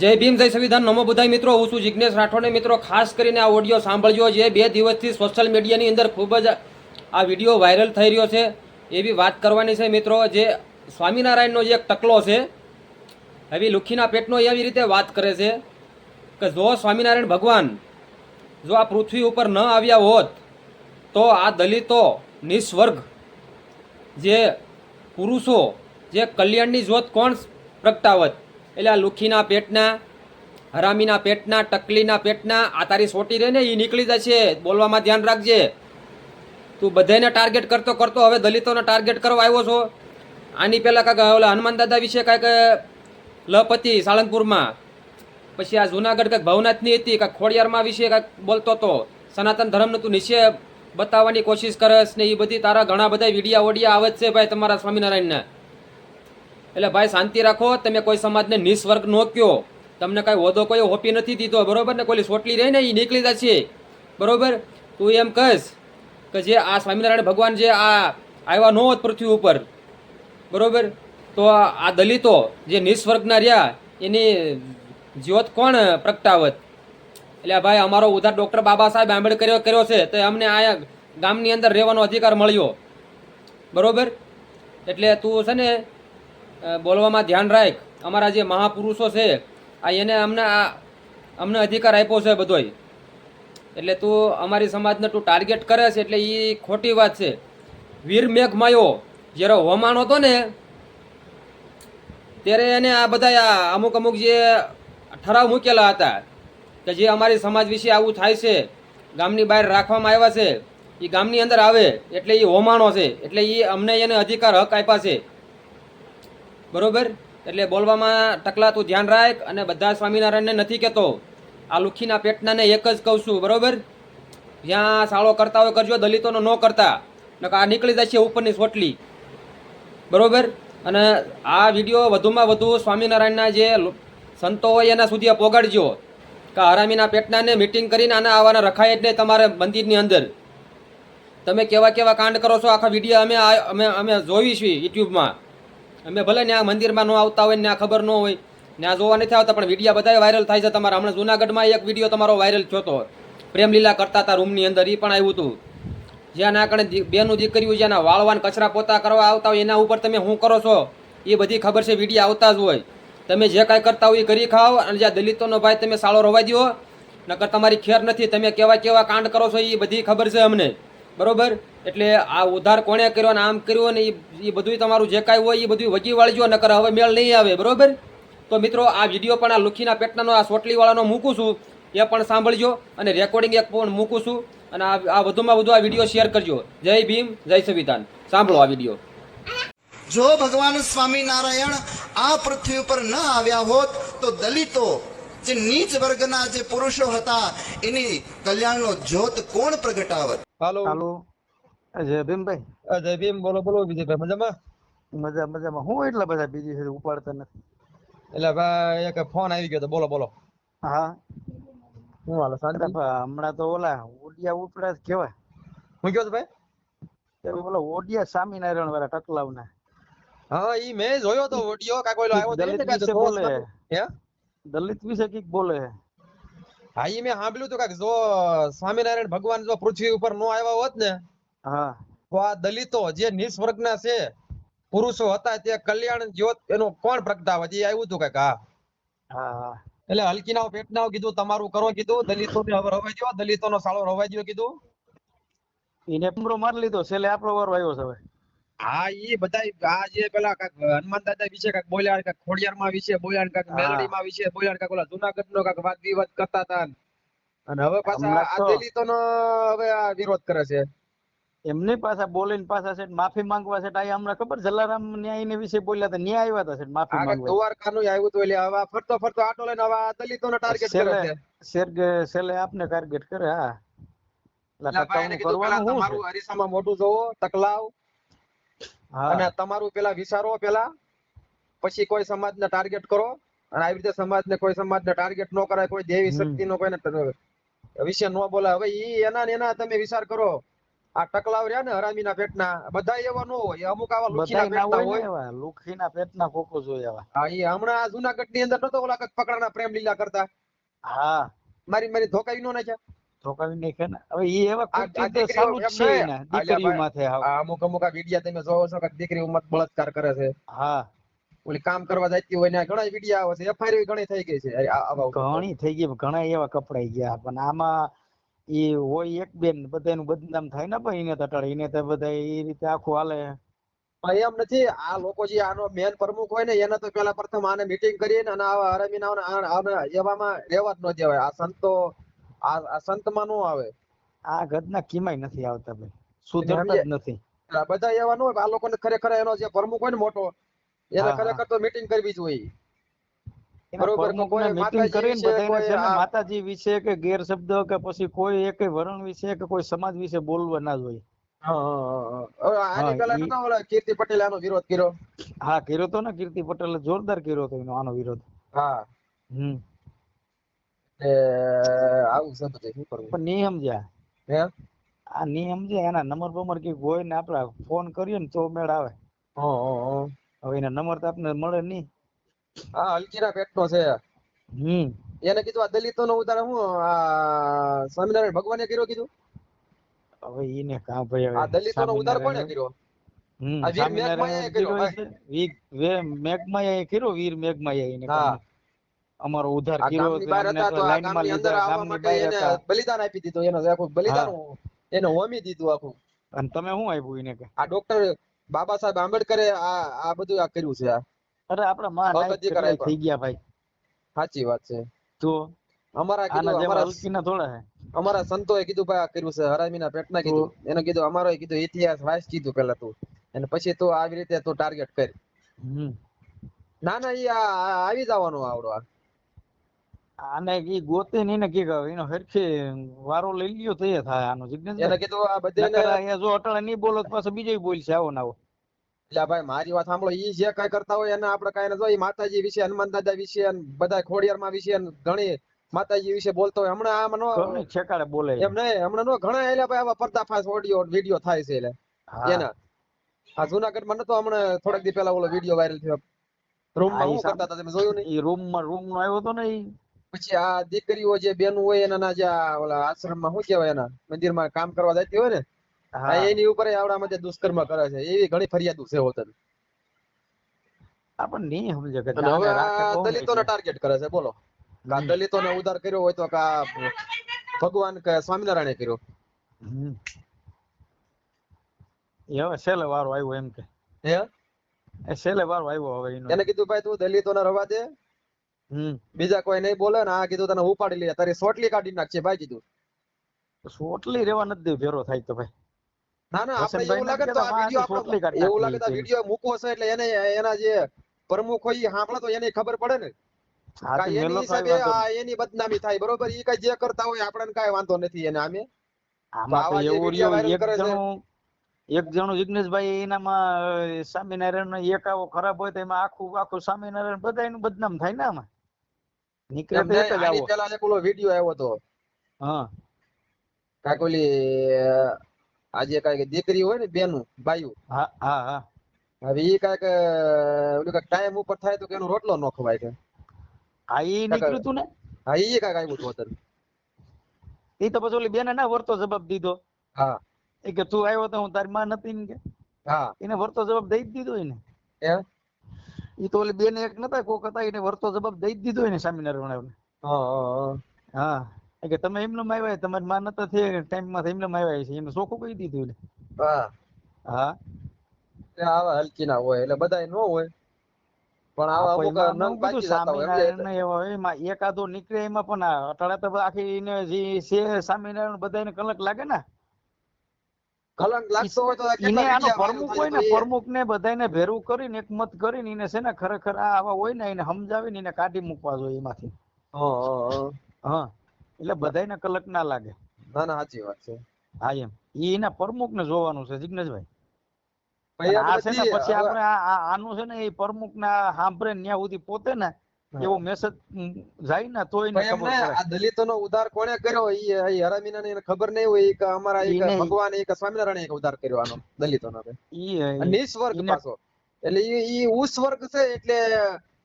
જય ભીમ, જય સંવિધાન. નમો બધાય મિત્રો, હું છું જિજ્ઞેશ રાઠોડને. મિત્રો, ખાસ કરીને આ ઓડિયો સાંભળજો. જે બે દિવસથી સોશિયલ મીડિયાની અંદર ખૂબ જ આ વીડિયો વાયરલ થઈ રહ્યો છે. એવી વાત કરવાની છે મિત્રો, જે સ્વામિનારાયણનો જે એક ટકલો છે હવે લુખીના પેટનો એવી રીતે વાત કરે છે કે જો સ્વામિનારાયણ ભગવાન જો આ પૃથ્વી ઉપર ન આવ્યા હોત, તો આ દલિતો, નિસ્વર્ગ જે પુરુષો, જે કલ્યાણની જ્યોત કોણ પ્રગટાવત? એટલે આ લુખીના પેટના, હરામીના પેટના, ટકલીના પેટના, આ તારી સોટી રહે ને એ નીકળી જશે. બોલવામાં ધ્યાન રાખજે. તું બધાને ટાર્ગેટ કરતો કરતો હવે દલિતોને ટાર્ગેટ કરવા આવ્યો છો. આની પહેલાં કાંઈક ઓલા હનુમાન દાદા વિશે કાંઈક લપતિ સાળંગપુરમાં. પછી આ જુનાગઢ કાંઈક ભવનાથની હતી કાંઈક ખોડિયારમાં વિશે કાંઈક બોલતો હતો સનાતન ધર્મને તું નીચે બતાવવાની કોશિશ કરસ ને એ બધી તારા ઘણા બધા વિડીયા ઓડિયા આવે છે ભાઈ તમારા સ્વામિનારાયણના. એટલે ભાઈ, શાંતિ રાખો. તમે કોઈ સમાજને નિસ્વર્ગ નો કયો તમને કાંઈ હોદો કોઈ હોપી નથી દીધો બરોબર ને? કોઈ સોટલી રહી ને એ નીકળી જશે. બરોબર? તું એમ કહીશ કે જે આ સ્વામિનારાયણ ભગવાન જે આ આવ્યા ન હોત પૃથ્વી ઉપર, બરોબર? તો આ દલિતો જે નિસ્વર્ગના રહ્યા, એની જ્યોત કોણ પ્રગટાવત? એટલે ભાઈ, અમારો ઉધાર ડૉક્ટર બાબા સાહેબ આંબેડકરે કર્યો છે, તો અમને આ ગામની અંદર રહેવાનો અધિકાર મળ્યો. બરોબર? એટલે તું છે ને બોલવામાં ધ્યાન રાખ. અમારા જે મહાપુરુષો છે, આ એને અમને આ, અમને અધિકાર આપ્યો છે બધોય. એટલે તું અમારી સમાજને તું ટાર્ગેટ કરે છે એટલે એ ખોટી વાત છે. વીર મેઘ માયો જ્યારે હોમાણો હતો ને, ત્યારે એને આ બધા અમુક અમુક જે ઠરાવ મૂકેલા હતા, કે જે અમારી સમાજ વિશે આવું થાય છે, ગામની બહાર રાખવામાં આવ્યા છે એ ગામની અંદર આવે, એટલે એ હોમાણો છે, એટલે એ અમને એને અધિકાર હક આપ્યા છે. બરોબર? એટલે બોલવામાં ટકલા તું ધ્યાન રાખ અને બધા સ્વામિનારાયણને નથી કહેતો આ લુખીના પેટનાને એક જ કહું છું, બરોબર? જ્યાં સાળો કરતા હોય કરજો, દલિતોનો ન કરતા. નકર આ નીકળી જશે ઉપરની સોટલી બરોબર? અને આ વીડિયો વધુમાં વધુ સ્વામિનારાયણના જે સંતો હોય એના સુધી પોગાડજો. કે હરામીના પેટનાને મિટિંગ કરીને આના આવવાના રખાય જ નહીં તમારે મંદિરની અંદર. તમે કેવા કેવા કાંડ કરો છો, આખા વીડિયો અમે અમે અમે જોઈ છીએ યુટ્યુબમાં. અમે ભલે ને આ મંદિરમાં ન આવતા હોય ને આ ખબર ન હોય, ને આ જોવા નથી આવતા, પણ વિડીયા બધા વાયરલ થાય છે તમારા. હમણાં જુનાગઢમાં એક વીડિયો તમારો વાયરલ થયો હતો. પ્રેમલીલા કરતા હતા રૂમની અંદર એ પણ આવ્યું હતું. જ્યાં ના કણે બેનું દીકરીઓ જ્યાં વાળવાન કચરા પોતા કરવા આવતા હોય, એના ઉપર તમે શું કરો છો? એ બધી ખબર છે વીડિયો આવતા જ હોય. તમે જે કાંઈ કરતા હોય એ કરી ખાઓ, અને જ્યાં દલિતોનો ભાઈ તમે સાળો રવા દો નકર તમારી ખેર નથી. તમે કેવા કેવા કાંડ કરો છો એ બધી ખબર છે અમને. બરોબર? એટલે આ ઉધાર કોણે કર્યો ને આમ કર્યો ને એ બધું તમારું જે કાંઈ હોય એ બધું વગી વાળજો નકર હવે મેળ નહીં આવે બરાબર? તો મિત્રો આ વીડિયો પણ આ લુખીના પેટનાનો આ સોટલીવાળાનો મૂકું છું. એ પણ સાંભળજો અને રેકોર્ડિંગ એક પણ મૂકું છું. અને આ આ વધુમાં વધુ આ વીડિયો શેર કરજો. જય ભીમ જય સંવિધાન. સાંભળો આ વીડિયો. જો ભગવાન સ્વામિનારાયણ આ પૃથ્વી ઉપર ન આવ્યા હોત તો દલિતો જે નીચ વર્ગના જે પુરુષો હતા એની કલ્યાણનો જ્યોત કોણ પ્રગટાવત? હાલો. હાલો જય ભીમભાઈ? અજય ભીમ બોલો બોલો વિજયભાઈ મજામાં? મજા મજામાં. હું એટલા બધા બીજી છે ઉપાડતા નથી. એટલે ભાઈ એક ફોન આવી ગયો તો બોલો બોલો. હા. શું હાલો અરે હમણાં તો ઓલા ઓડિયા ઉપડા જ કેવાય હું કયો ભાઈ? બોલો ઓડિયા સ્વામિનારાયણ વાળા ટકલાવના. હા ઈ મેં જોયો તો ઓડિયો કાકો એલો આવ્યો દલિત વિશે બોલે. હે? દલિત વિશે કંઈક બોલે. હા ઈ મેં સાંભળ્યું તો કાક જો સ્વામિનારાયણ ભગવાન જો પૃથ્વી ઉપર નો આવ્યા હોત ને હા. તો આ દલિતો જે નીચ વર્ગના છે પુરુષો હતા તે કલ્યાણ જ્યોત એનો કોણ પ્રગટાવે? છે એ આવ્યું હતું કંઈક હા. હા એટલે હલકીનાઓ પેટનાઓ કીધું તમારું કરો કીધું દલિતોને હવે રવાઈ દો દલિતોનો સાળો રવાઈ દો કીધું. એને પમરો મારી લીધો છેલ્લે આપણો વારો આવ્યો છે હવે. હા ઈ બધા આ જે પેલા કાક હનુમાન દાદા વિશે કાક બોલ્યા કાક ખોડિયાર માં વિશે બોલ્યા કાક મેલડી માં વિશે બોલ્યા કાક ઓલા જુનાગઢ નો કાક વાદ વિવાદ કરતા હતા. અને હવે પાછા આ દલિતો નો હવે આ વિરોધ કરે છે. એમને પાછા બોલીને પાછા છે માફી માંગવા છે આ હમણાં ખબર જલારામ ન્યાય ને વિશે બોલ્યા હતા ન્યાય આવ્યા હતા છે માફી માંગવા. દ્વારકા નું આવ્યું હતું એટલે હવે ફરતો ફરતો આટો લઈને હવે દલિતો ને ટાર્ગેટ કરે છે. શેરગે છેલ્લે આપને ટાર્ગેટ કરે હા. તમારું અરીસામાં મોઢું જોવો તકલાવ અને તમારું પેલા વિચારો પેલા. પછી કોઈ સમાજને ટાર્ગેટ કરો અને આવી રીતે સમાજને કોઈ સમાજને ટાર્ગેટ ન કરાય કોઈ દેવી શક્તિ શક્તિનો કોઈને ટ- વિશે ન બોલાય. હવે ઈ એના ને એના તમે વિચાર કરો. આ ટકલાવ રહ્યા ને હરામીના પેટના બધા એવા ન હોય અમુક આવા લુખીના પેટના હોય હોય. લુખીના પેટના કોકો જોઈએ એવા હા એ હમણાં આ જુનાગઢની અંદર નતો ઓલા પકડાના પ્રેમ લીલા કરતા. હા. મારી મારી ધોકાઈ નો નાખ્યા. ધોકાવી નાખે ને? હવે ઈ એવા ચાલુ છે ને દીકરીઓ માથે. અમુક અમુક આ વિડિયા તમે જોવો છો કે દીકરી ઉમત બળાત્કાર કરે છે. હા. ઓલી કામ કરવા જતી હોય ને ઘણા વિડિયા આવે છે એફઆઈઆર ઘણી થઈ ગઈ છે. ઘણી થઈ ગઈ ઘણા એવા કપડાઈ ગયા પણ આમાં ઈ હોય એક બેન બધાનું બદનામ થાય ને ભાઈ એને તટાડે એને તો બધા એ રીતે આખું હાલે. એમ નથી આ લોકો જે આનો મેન પ્રમુખ હોય ને એને તો પેલા પ્રથમ આને મીટિંગ કરીને અને આવા હરામીના એવામાં રહેવા જ ન દેવાય. આ સંતો આ સંતમાં નો આવે. આ ગદના કિમાય નથી આવતા ભાઈ. સુધરતા જ નથી. બધા એવા ન હોય આ લોકોને ખરેખર એનો જે પ્રમુખ હોય ને મોટો એને. ખરેખર તો મીટિંગ કરવી જોઈએ એના બરોબર, પ્રમુખને કોઈ meeting માતાજી વિશે, કે ગેર વિશે કે ગેરશબ્દ કે પછી કોઈ એક વરણ વિશે કે કોઈ સમાજ વિશે બોલવા ના જોઈએ. કીર્તિ પટેલે આનો વિરોધ કર્યો. હા કર્યો તો ને કીર્તિ પટેલે જોરદાર કર્યો તો આનો વિરોધ. હા. હમ. આવું છે શું કરવું? પણ નહીં સમજ્યા. આ નહીં સમજ્યા એના નંબર બમર કંઈક હોય ને આપડા ફોન કરીએ ને તો મેળ આવે. હવે એના નંબર તો આપને મળે નહીં. હા અલકીરા પેટનો છે. હમ. એને કીધું આ દલિતો નો ઉદાહરણ હું આ સ્વામિનારાયણ ભગવાને કર્યો કીધું? હવે ઈને કા ભાઈ આ દલિતો નો ઉદાર કોને કર્યો. અમારો. બલિદાન આપી દીધું એનો આખું બલિદાન એને હોમી દીધું આખું. અને તમે શું આપ્યું એને? આ ડોક્ટર બાબા સાહેબ આંબેડકરે આ આ બધું આ કર્યું છે આ. અરે આપડે માં થઈ ગયા ભાઈ. સાચી વાત છે. તો અમારા કીધું અમારા હલકીના થોડા હે. અમારા સંતોએ કીધું ભાઈ આ કર્યું છે હરામીના પેટના કીધું. એને કીધું અમારોએ કીધું ઇતિહાસ વાંચ કીધું પેલા તું. અને પછી તું આવી રીતે તું ટાર્ગેટ કર. ના ના ઈ આવી જવાનું આવડો આને ઈ ગોતે ની ને કે એનો હરખે વારો લઈ લ્યો તે થાય. આનો જિજ્ઞેશ એને કીધું આ નકર જો અટળ નહીં બોલો તો પાછો બીજો બોલશે આવો ને આવો. એટલે ભાઈ મારી વાત સાંભળો ઈ જે કઈ કરતા હોય એને આપણે કઈ ઈ માતાજી વિશે હનુમાન દાદા વિશે અને બધા ખોડિયારમાં વિશે અને ઘણી માતાજી વિશે બોલતો હોય. હમણાં આમ નો છેકાડે બોલે એમ નહીં હમણાં નો ઘણા એટલે ભાઈ આવા પર્દાફાશ ઓડિયો વીડિયો થાય છે એટલે. એના. આ જુનાગઢમાં નતો હમણાં થોડાક દી પેલા ઓલો વીડિયો વાયરલ થયો. રૂમમાં શું કરતા હતા તમે જોયું ઈ રૂમમાં રૂમ નો આવ્યો તો ને ઈ. પછી આ દીકરીઓ જે બેન હોય એના જે ઓલા ઓલા આશ્રમમાં શું કહેવાય એના? મંદિરમાં કામ કરવા જતી હોય ને એની ઉપર આવડા મધ્ય દુષ્કર્મ કરે છે એવી ઘણી ફરિયાદો છે હોતન આપણ નહીં સમજે કે દલિતોને ટાર્ગેટ કરે છે બોલો. કા ને દલિતોને ઉદ્ધાર કર્યો હોય તો કા ભગવાન કે સ્વામિનારાયણે કર્યો? એ હવે છેલ્લે વારો આવ્યો એમ કે. હે? એ છેલ્લે વારો આવ્યો હવે એનો. એને કીધું ભાઈ તું દલિતોને રવા દે. હમ. બીજા કોઈ નહીં બોલે ને આ કીધું તને ઉપાડી લે તારી સોટલી કાઢી નાખશે ભાઈ કીધું. સોટલી રેવા નથી ભેરો થાય તો ભાઈ. ના ના આપણે એવું લાગે તો આ કહેતા, વીડિયો માં સોટલી કાઢી એવું લાગે તો આ મૂકવો છે એટલે એને એના જે પ્રમુખ હોય સાંભળે તો એને ખબર પડે ને. હા તો કાંઈ એની મેલો હિસાબે કાંઈ વાંધો આ એની બદનામી થાય બરોબર? ઈ કઈ જે કરતા હોય આપણને કાંઈ વાંધો નથી એને આમે. આમાં તો આવા જે એવું રહ્યું એક જણું એક જણું જિગ્નેશભાઈ એનામાં સ્વામિનારાયણ નો એક આવો ખરાબ હોય તો એમાં આખું આખું સ્વામિનારાયણ બધા એનું બદનામ થાય ને આમાં. નીકળે એમ તો એક જ આવો. પેલા ઓલો વીડિયો આવ્યો હતો. હા. કાંઈક ઓલી આજે કાંઈક દીકરી હોય ને બેનું બાયું. હા હા હા. હવે ઈ કાંઈક ઓલું કાંઈક ટાઈમ ઉપર થાય તો કે એનો રોટલો ન ખવાય કે. હા ઈ નીકળ્યું તું ને? હા ઈ કાંઈક આવ્યું હતું અત્યારે. ઈ તો પછી ઓલી બેને ના વર્તો જવાબ દીધો. હા. એ કે તું આવ્યો તો હું તારી માં નથી ને કે? હા. એને વર્તો જવાબ દઈ જ દીધો એને. એ? ઈ તો ઓલી બેન એક નતા કોક હતા એને વર્તો જવાબ દઈ જ દીધો એને સ્વામિનારાયણ હા હા એ કે તમે એમને આવ્યા તમારી માં નતા થઈ ટાઈમમાં એમને આવ્યા છે એને ચોખ્ખું કહી દીધું હા. હા. આવા હલકી ના હોય એટલે બધા ન હોય. પણ આવા અમુક નંગ બાકી જતા હોય એકાદો નીકળે એમાં પણ અટાળા તો આખી ને જે છે સ્વામિનારાયણ બધાને કલક લાગે ને? કલંક લાગતો હોય તો આ એને આનો પ્રમુખ હોય ને થાય પ્રમુખ ને બધાને ભેરું કરીને એકમત કરીને એને છે ને ખરેખર આ આવા હોય ને એને સમજાવીને એને કાઢી મૂકવા જોઈએ એમાંથી. હા. હા. એટલે બધાને કલક ના લાગે. ના ના સાચી વાત છે. હા એમ. ઈ એના પ્રમુખ ને જોવાનું છે જિગ્નેશભાઈ. આ આ છે ને પછી આપણે આ- આ- આનું છે ને એ પ્રમુખ ના સાંભળે ને સુધી પોતે ને એવો મેસેજ જાય ને તોય ને ખબર પડે. આ દલિતોનો ઉદ્ધાર કોણે કર્યો? ઈ હરામીનાને ખબર નહીં હોય કે અમારા. ભગવાન ઈ સ્વામિનારાયણ એક કર્યો આનો દલિતોનો ભાઈ. ઈ નિસ્વર્ગ પાછો. એટલે ઈ ઈ ઉસ્વર્ગ છે એટલે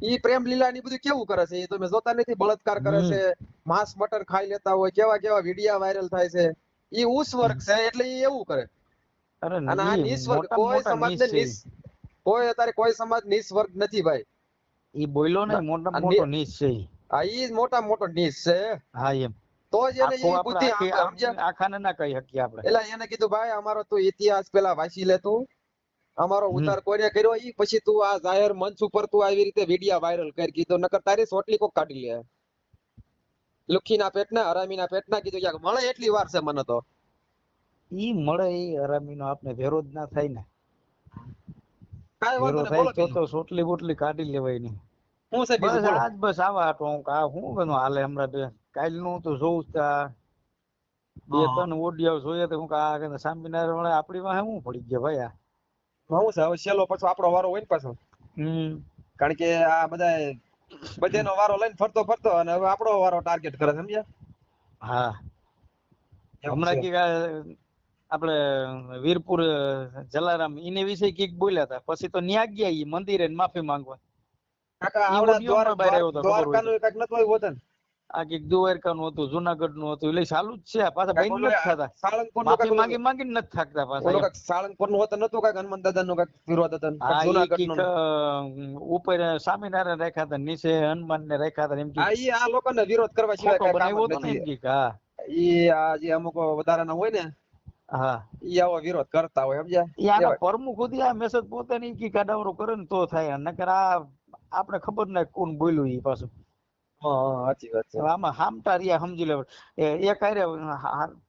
ઈ પ્રેમ લીલા ની બધું કેવું કરે છે? એ તમે જોતા નથી બળાત્કાર કરે છે માંસ મટન ખાઈ લેતા હોય કેવા કેવા વિડિયા વાયરલ થાય છે. ઈ ઉસ્વર્ગ છે એટલે ઈ એવું કરે. અને આ નિસ્વર્ગ કોઈ સમાજ ને નિસ કોઈ અત્યારે કોઈ સમાજ નિસ્વર્ગ નથી ભાઈ. ઈ બોલ્યો ને મોટા મોટો નિસ છે આ ઈ મોટા મોટો નિસ છે. હા એમ. તો જ એને ઈ બુદ્ધિ? આખાને ના કહી શકીએ આપણે. એટલે એને કીધું ભાઈ અમારો તું ઇતિહાસ પેલા વાંચી લે તું. અમારો. ઉતાર કોને કર્યો ઈ પછી તું આ જાહેર મંચ ઉપર તું આવી રીતે વિડિયા વાયરલ કરી કીધો નકર તારી સોટલી કોક કાઢી લે. લુખીના પેટના હરામીના પેટના કીધું યાર મળે એટલી વાર છે મને તો. ઈ મળે ઈ હરામીનો આપને ભેરો જ ના થાય ને. કાઈ વાંધો નહીં, બોલો તો સોટલી બોટલી કાઢી લેવાય નહીં હું બીજું બસ આજ બસ આવા ટોંક આ હું બધું હાલે હમણાં બે કાલનું તો જોઉં બે. ત્રણ ઓડિયો જોઈએ તો હું કે કે સ્વામિનારાયણ વાળા આપણી વાહે હું પડી ગયા ભાઈ આ. શું છે હવે છેલ્લો પાછો આપણો વારો હોય ને પાછો. કારણ કે આ બધા બધાનો વારો લઈને ફરતો ફરતો અને હવે આપણો વારો ટાર્ગેટ કરે સમજ્યા? હા. હમણાં કે આપણે વીરપુર જલારામ એને વિશે કંઈક બોલ્યા હતા. પછી તો ન્યા ગયા ઈ મંદિરે માફી માંગવા. કાકા આવડા. દ્વારકાનું કાંઈક નતું આવ્યું હોત ને? આ કંઈક દુવારકા નું હતું જુનાગઢનું હતું એટલે ચાલુ જ છે. પાછા બહેન નથી થતા. સાળંગપુર માફી માંગી માંગી નથી થાકતા પાછા સાળંગપુરનું હતું નતું કાંઈક હનુમાન દાદાનું કાંઈક વિરોધ હતો ને? કંઈક અ, ઉપર સ્વામિનારાયણ રાખ્યા હતા નીચે હનુમાન ને રાખ્યા હતા એમ કે આ લોકો ને વિરોધ કરવા સિવાય બનાવ્યો હતો એમ. કંઈક હા. ઈ આ જે અમુક વધારાના હોય ને હા. ઈ આવો વિરોધ કરતા હોય સમજ્યા? ઈ પ્રમુખ સુધી આ મેસેજ પોતાની કી કાડાવરો કરે ને તો થાય નકર આ આપણે ખબર ના કોણ બોલ્યું ઈ પાછું. સાચી વાત છે. આમાં હામતા રહ્યા સમજી લેવા એક હારે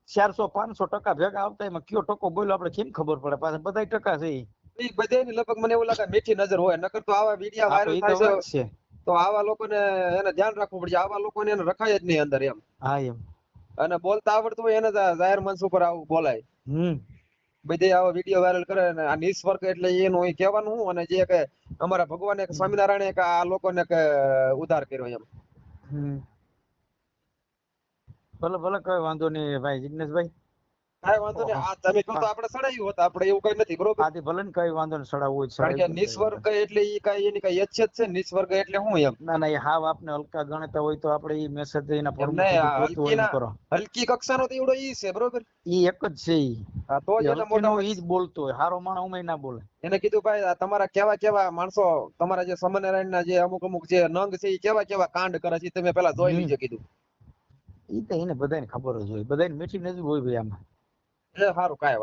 ચારસો પાંચસો ટકા ભેગા આવતા એમાં કયો ટકો બોલ્યો આપણે કેમ ખબર પડે? પાછા બધા ટકા છે ઈ. ઈ લગભગ મને એવું લાગે મીઠી નજર હોય નકર તો આવા વિડિયા વાયરલ થાય છે. તો આવા લોકોને એને ધ્યાન રાખવું પડશે આવા લોકોને એને રખાય જ નહીં અંદર એમ. હા એમ. અને બોલતા આવડતું હોય એને જાહેર મંચ ઉપર આવું બોલાય. હમ. બધે આવા વીડિયો વાયરલ કરે ને આ નિસ્વર્ગ એટલે એનું ઈ કહેવાનું હું અને જે કે અમારા ભગવાને એક સ્વામિનારાયણે કે આ લોકોને કે ઉદ્ધાર કર્યો એમ. ભલે ભલે કઈ વાંધો નહીં. ભાઈ જિગ્નેશભાઈ? કાંઈ વાંધો નહીં. આ તમે કહો તો આપણે સડાયું હોત. આપણે એવું કઈ નથી બરોબર? આથી ભલે ને કઈ વાંધો નહીં સડાવવું હોય કારણ કે નિસ્વર્ગ એટલે ઈ કાંઈ એની કાંઈ યચ્છત છે નિસ્વર્ગ એટલે હું એમ. ના ના એ હાવ આપને હલકા ગણતા હોય તો આપણે ઈ મેસેજ એના કરો. કક્ષાનો તો એવડો ઈ છે બરોબર? ઈ એક જ છે ઈ. હા તો જ એ એને ઈ જ બોલતો હોય. હારો માણસ ઉમે ના બોલે. એને કીધું ભાઈ તમારા કેવા કેવા માણસો તમારા જે સ્વામિનારાયણના જે અમુક અમુક જે નંગ છે ઈ કેવા કેવા કાંડ કરે છે તમે પેલા જોઈ. લીજો કીધું. ઈ તો એને બધાને ખબર જ હોય. બધાને મીઠી નજર હોય ભાઈ આમાં. એ સારું કાંઈ